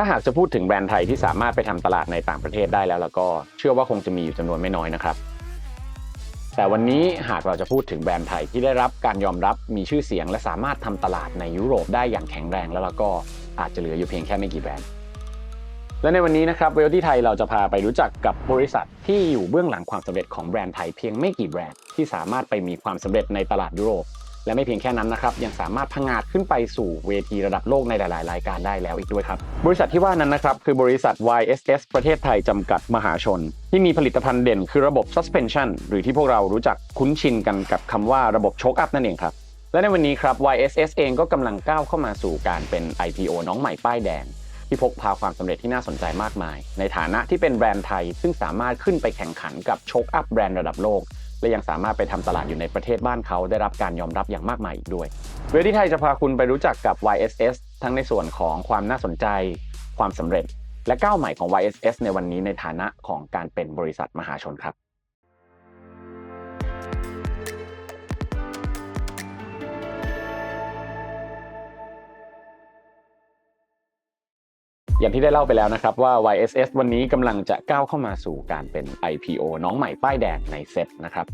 ถ้าหากจะพูดถึงแบรนด์ไทยที่สามารถไปทำตลาดในต่างประเทศได้แล้วแล้วก็เชื่อว่าคงจะมีอยู่จำนวนไม่น้อยนะครับ แต่วันนี้หากเราจะพูดถึงแบรนด์ไทยที่ได้รับการยอมรับมีชื่อเสียง และสามารถทำตลาดในยุโรปได้อย่างแข็งแรงแล้วแล้วก็อาจจะเหลืออยู่เพียงแค่ไม่กี่แบรนด์และในวันนี้นะครับเวลที่ไทยเราจะพาไปรู้จักกับบริษัทที่อยู่เบื้องหลังความสำเร็จของแบรนด์ไทยเพียงไม่กี่แบรนด์ที่สามารถไปมีความสำเร็จในตลาดยุโรป และไม่เพียงแค่นั้นนะครับยังสามารถพังอาจขึ้นไปสู่เวทีระดับโลกในหลาย ๆ รายการได้แล้วอีกด้วยครับบริษัทที่ว่านั้นนะครับคือบริษัท YSS ประเทศไทยจำกัดมหาชน ที่มีผลิตภัณฑ์เด่นคือระบบ suspension หรือที่พวกเรารู้จักคุ้นชินกันกับคำว่าระบบโชคอัพนั่นเองครับและในวันนี้ครับ YSS เองก็กำลังก้าวเข้ามาสู่การเป็น IPO น้องใหม่ป้ายแดงที่พกพาความสำเร็จที่น่าสนใจมากมาย ในฐานะที่เป็นแบรนด์ไทย ซึ่งสามารถขึ้นไปแข่งขันกับโชคอัพแบรนด์ระดับโลก และยังสามารถไปทำตลาดอยู่ในประเทศบ้านเขาได้รับการยอมรับอย่างมากมายอีกด้วย เวทีไทยจะพาคุณไปรู้จักกับ YSS ทั้งในส่วนของความน่าสนใจ ความสำเร็จ และก้าวใหม่ของ YSS ในวันนี้ในฐานะของการเป็นบริษัทมหาชนครับ อย่างที่ได้เล่าไปแล้วนะครับว่า YSS วันนี้กำลังจะก้าวเข้ามาสู่การเป็น IPO น้องใหม่ป้ายแดงในเซ็ตนะครับ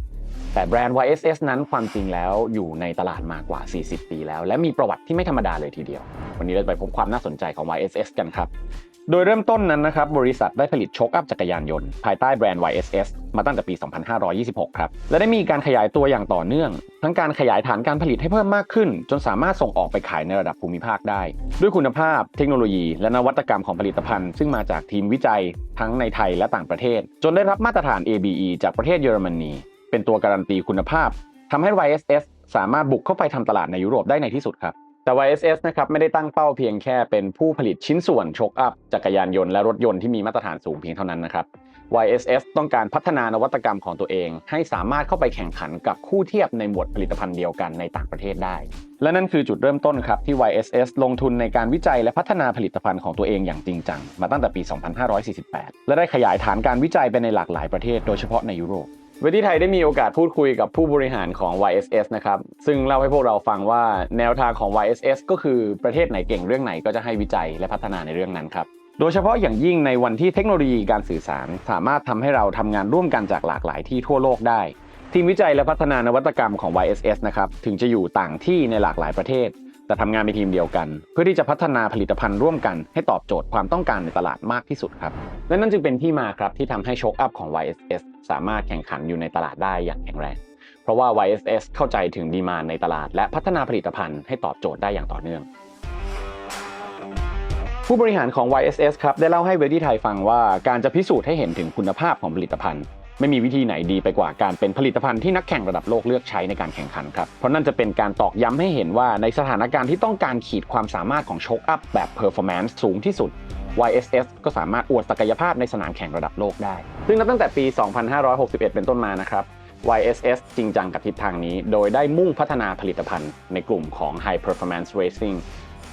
แต่แบรนด์ YSS นั้นความจริงแล้วอยู่ในตลาดมากว่า 40 ปีแล้ว และมีประวัติที่ไม่ธรรมดาเลยทีเดียว วันนี้เราจะไปพบความน่าสนใจของ YSS กันครับ โดยเริ่มต้นนั้นนะครับบริษัทได้ผลิตโชคอัพจักรยานยนต์ภายใต้แบรนด์ YSS มาตั้งแต่ปี 2526 ครับ และได้มีการขยายตัวอย่างต่อเนื่อง ทั้งการขยายฐานการผลิตให้เพิ่มมากขึ้น จนสามารถส่งออกไปขายในระดับภูมิภาคได้ ด้วยคุณภาพ เทคโนโลยี และนวัตกรรมของผลิตภัณฑ์ ซึ่งมาจากทีมวิจัย ทั้งในไทยและต่างประเทศ จนได้รับมาตรฐาน ABE จากประเทศเยอรมนีเป็นตัวการันตีคุณภาพทำให้ YSS สามารถบุกเข้าไปทำตลาดในยุโรปได้ในที่สุดครับ แต่ YSS นะครับไม่ได้ตั้งเป้าเพียงแค่เป็นผู้ผลิตชิ้นส่วนชคอัพจักรยานยนต์และรถยนต์ที่มีมาตรฐานสูงเพียงเท่านั้นนะครับ YSS ต้องการพัฒนานวัตกรรมของตัวเอง ให้สามารถเข้าไปแข่งขันกับคู่เทียบในหมวดผลิตภัณฑ์เดียวกันในต่างประเทศได้ และนั่นคือจุดเริ่มต้นครับที่ YSS ลงทุนในการวิจัยและพัฒนาผลิตภัณฑ์ของตัวเองอย่างจริงจังมาตั้งแต่ปี 2548 และได้ขยายฐานการวิจัยไปในหลากหลายประเทศ โดยเฉพาะในยุโรป เวทีไทยได้มีโอกาสพูดคุยกับผู้บริหารของ YSS นะครับ ซึ่งเล่าให้พวกเราฟังว่าแนวทางของ YSS ก็คือประเทศไหนเก่งเรื่องไหนก็จะให้วิจัยและพัฒนาในเรื่องนั้นครับ โดยเฉพาะอย่างยิ่งในวันที่เทคโนโลยีการสื่อสาร สามารถทำให้เราทำงานร่วมกันจากหลากหลายที่ทั่วโลกได้ ทีมวิจัยและพัฒนานวัตกรรมของ YSS นะครับ ถึงจะอยู่ต่างที่ในหลากหลายประเทศ แต่ทำงานเป็นทีมเดียวกัน เพื่อที่จะพัฒนาผลิตภัณฑ์ร่วมกันให้ตอบโจทย์ความต้องการในตลาดมากที่สุดครับและนั่นจึงเป็นที่มาครับที่ทำให้โชคอัพของ YSS สามารถแข่งขันอยู่ในตลาดได้อย่างแข็งแรงเพราะว่า YSS เข้าใจถึงดีมานในตลาด และพัฒนาผลิตภัณฑ์ให้ตอบโจทย์ได้อย่างต่อเนื่องผู้บริหารของ YSS ครับได้เล่าให้เวทีไทยฟังว่าการจะพิสูจน์ให้เห็นถึงคุณภาพของผลิตภัณฑ์ ไม่มีวิธีไหนดีไปกว่าการเป็นผลิตภัณฑ์ที่นักแข่งระดับโลกเลือกใช้ในการแข่งขันครับ เพราะนั่นจะเป็นการตอกย้ำให้เห็นว่าในสถานการณ์ที่ต้องการขีดความสามารถของโชคอัพแบบ performance สูงที่สุด YSS ก็สามารถอวดศักยภาพในสนามแข่งระดับโลกได้ ซึ่งนับตั้งแต่ปี 2561 เป็นต้นมานะครับ YSS จริงจังกับทิศทางนี้ โดยได้มุ่งพัฒนาผลิตภัณฑ์ในกลุ่มของ High Performance Racing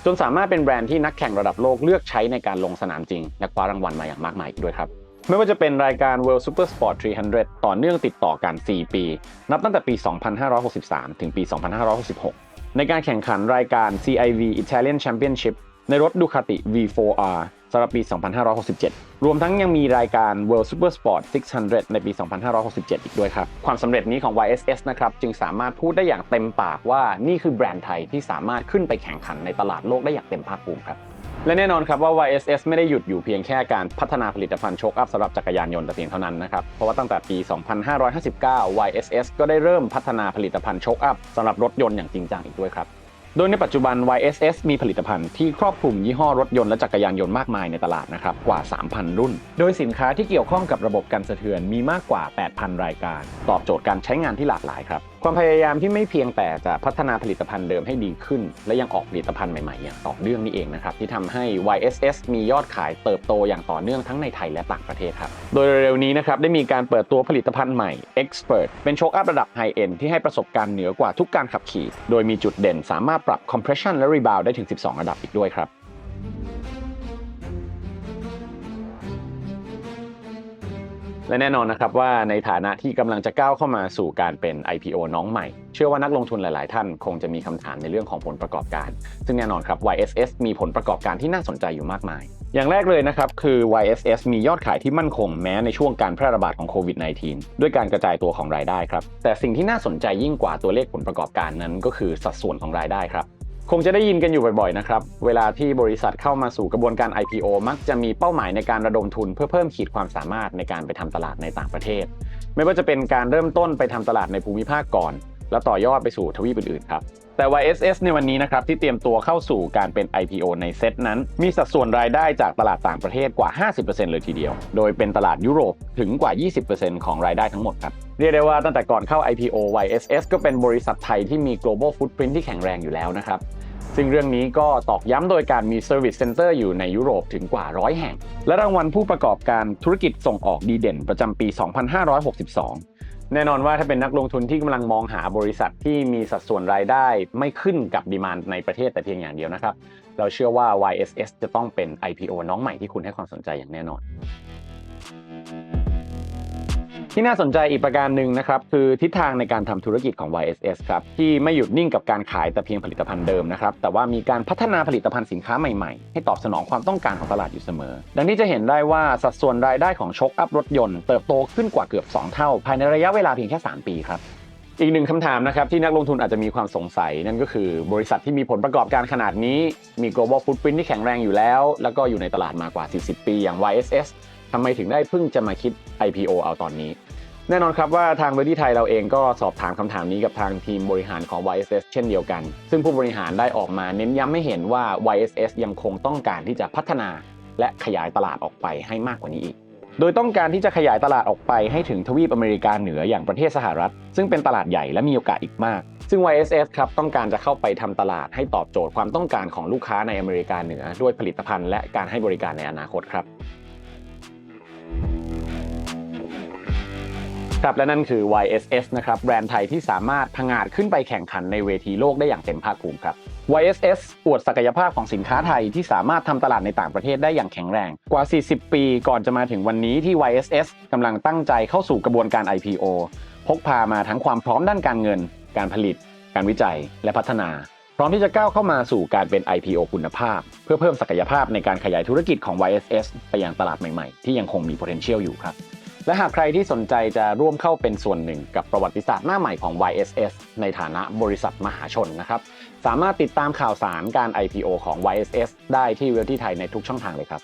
จนสามารถเป็นแบรนด์ที่นักแข่งระดับโลกเลือกใช้ในการลงสนามจริง และคว้ารางวัลมาอย่างมากมายอีกด้วยครับ ไม่ว่าจะเป็นรายการ World Super Sport 300 ต่อเนื่องติดต่อกัน 4 ปี นับตั้งแต่ปี 2563 ถึงปี 2566 ในการแข่งขันรายการ CIV Italian Championship ในรถ Ducati V4R สำหรับปี 2567 รวมทั้งยังมีรายการ World Super Sport 600 ในปี 2567 อีกด้วยครับ ความสำเร็จนี้ของ YSS นะครับจึงสามารถพูดได้อย่างเต็มปากว่านี่คือแบรนด์ไทยที่สามารถขึ้นไปแข่งขันในตลาดโลกได้อย่างเต็มภาคภูมิครับ และแน่นอนครับว่า YSS ไม่ได้หยุดอยู่เพียงแค่การพัฒนาผลิตภัณฑ์โชคอัพสำหรับจักรยานยนต์แต่เพียงเท่านั้นนะครับ เพราะว่าตั้งแต่ปี 2559 YSS ก็ได้เริ่มพัฒนาผลิตภัณฑ์โชคอัพสำหรับรถยนต์อย่างจริงจังอีกด้วยครับ โดยในปัจจุบัน YSS มีผลิตภัณฑ์ที่ครอบคลุมยี่ห้อรถยนต์และจักรยานยนต์มากมายในตลาดนะครับกว่า 3,000 รุ่น โดยสินค้าที่เกี่ยวข้องกับระบบการสะเทือนมีมากกว่า 8,000 รายการ ตอบโจทย์การใช้งานที่หลากหลายครับ ความพยายามที่ไม่เพียงแต่จะพัฒนาผลิตภัณฑ์เดิมให้ดีขึ้น และยังออกผลิตภัณฑ์ใหม่ๆอย่างต่อเนื่องนี่เองนะครับที่ทำให้ YSS มียอดขายเติบโตอย่างต่อเนื่องทั้งในไทยและต่างประเทศครับโดยเร็วๆนี้นะครับได้มีการเปิดตัวผลิตภัณฑ์ใหม่ Expert เป็นโชคอัพระดับไฮเอ็นที่ให้ประสบการณ์เหนือกว่าทุกการขับขี่ โดยมีจุดเด่นสามารถปรับ compression และ rebound ได้ถึง 12 ระดับอีกด้วยครับ และแน่นอนนะครับว่าในฐานะที่กำลังจะก้าวเข้ามาสู่การเป็น IPO น้องใหม่ เชื่อชื่อว่านักลงทุนหลาย ๆ ท่านคงจะมีคำถามในเรื่องของผลประกอบการ ซึ่งแน่นอนครับ YSS มีผลประกอบการที่น่าสนใจอยู่มากมาย อย่างแรกเลยนะครับคือ YSS มียอดขายที่มั่นคงแม้ในช่วงการแพร่ระบาดของโควิด -19 ด้วยการกระจายตัวของรายได้ครับแต่สิ่งที่น่าสนใจยิ่งกว่าตัวเลขผลประกอบการนั้น ก็คือสัดส่วนของรายได้ครับ คงจะได้ยินกันอยู่บ่อยๆนะครับ เวลาที่บริษัทเข้ามาสู่กระบวนการ IPO มักจะมีเป้าหมายในการระดมทุนเพื่อเพิ่มขีดความสามารถในการไปทำตลาดในต่างประเทศ ไม่ว่าจะเป็นการเริ่มต้นไปทำตลาดในภูมิภาคก่อน แล้วต่อยอดไปสู่ทวีปอื่นๆครับแต่ YSS ในวันนี้นะครับที่เตรียมตัวเข้าสู่การเป็น IPO ในเซตนั้น มีสัดส่วนรายได้จากตลาดต่างประเทศกว่า 50%เลยทีเดียว โดยเป็นตลาดยุโรปถึงกว่า 20%ของรายได้ทั้งหมดครับ เรียกได้ว่าตั้งแต่ก่อนเข้า IPO YSS ก็เป็นบริษัทไทยที่มี global footprint ที่แข็งแรงอยู่แล้วนะครับ ซึ่งเรื่องนี้ก็ตอกย้ำโดยการมี Service Center อยู่ในยุโรปถึงกว่าร้อยแห่ง และรางวัลผู้ประกอบการธุรกิจส่งออกดีเด่นประจำปี 2562 แน่นอนว่าถ้าเป็นนักลงทุนที่กำลังมองหาบริษัทที่มีสัดส่วนรายได้ไม่ขึ้นกับดีมานในประเทศแต่เพียงอย่างเดียวนะครับ เราเชื่อว่า YSS จะต้องเป็น IPO น้องใหม่ที่คุณให้ความสนใจอย่างแน่นอน ที่น่าสนใจอีกประการหนึ่งนะครับคือทิศทางในการทำธุรกิจของ YSS ครับที่ไม่หยุดนิ่งกับการขายแต่เพียงผลิตภัณฑ์เดิมนะครับแต่ว่ามีการพัฒนาผลิตภัณฑ์สินค้าใหม่ๆ ให้ตอบสนองความต้องการของตลาดอยู่เสมอ ดังที่จะเห็นได้ว่าสัดส่วนรายได้ของช็อคอัพรถยนต์เติบโตขึ้นกว่าเกือบ 2 เท่า ภายในระยะเวลาเพียงแค่ 3 ปีครับอีกหนึ่งคำถามนะครับที่นักลงทุนอาจจะมีความสงสัย นั่นก็คือบริษัทที่มีผลประกอบการขนาดนี้ มี global footprint ที่แข็งแรงอยู่แล้ว แล้วก็อยู่ในตลาดมากว่า 40 ปีอย่าง YSS ทำไมถึงได้เพิ่งจะมาคิด IPO เอาตอนนี้ แน่นอนครับว่าทางเวทีไทยเราเองก็สอบถามคำถามนี้กับทางทีมบริหารของ YSS เช่นเดียวกัน ซึ่งผู้บริหารได้ออกมาเน้นย้ำให้เห็นว่า YSS ยังคงต้องการที่จะพัฒนา และขยายตลาดออกไปให้มากกว่านี้อีก โดยต้องการที่จะขยายตลาดออกไปให้ถึงทวีปอเมริกาเหนืออย่างประเทศสหรัฐ ซึ่งเป็นตลาดใหญ่และมีโอกาสอีกมาก ซึ่ง YSS ครับต้องการจะเข้าไปทำตลาดให้ตอบโจทย์ความต้องการของลูกค้าในอเมริกาเหนือ ด้วยผลิตภัณฑ์และการให้บริการในอนาคตครับ ครับและนั่นคือ YSS นะครับแบรนด์ไทยที่สามารถผงาดขึ้นไปแข่งขันในเวทีโลกได้อย่างเต็มภาคภูมิครับ YSS อวดศักยภาพของสินค้าไทยที่สามารถทำตลาดในต่างประเทศได้อย่างแข็งแรง กว่า 40 ปีก่อนจะมาถึงวันนี้ที่ YSS กำลังตั้งใจเข้าสู่กระบวนการ IPO พกพามาทั้งความพร้อมด้านการเงิน การผลิต การวิจัย และพัฒนา พร้อมที่จะก้าวเข้ามาสู่การเป็น IPO คุณภาพ เพื่อเพิ่มศักยภาพในการขยายธุรกิจของ YSS ไปยังตลาดใหม่ๆ ที่ยังคงมี potential อยู่ครับ และหากใครที่สนใจจะร่วมเข้าเป็นส่วนหนึ่งกับประวัติศาสตร์หน้าใหม่ของ YSS ในฐานะบริษัทมหาชนนะครับ สามารถติดตามข่าวสารการ IPO ของ YSS ได้ที่เว็บที่ไทยในทุกช่องทางเลยครับ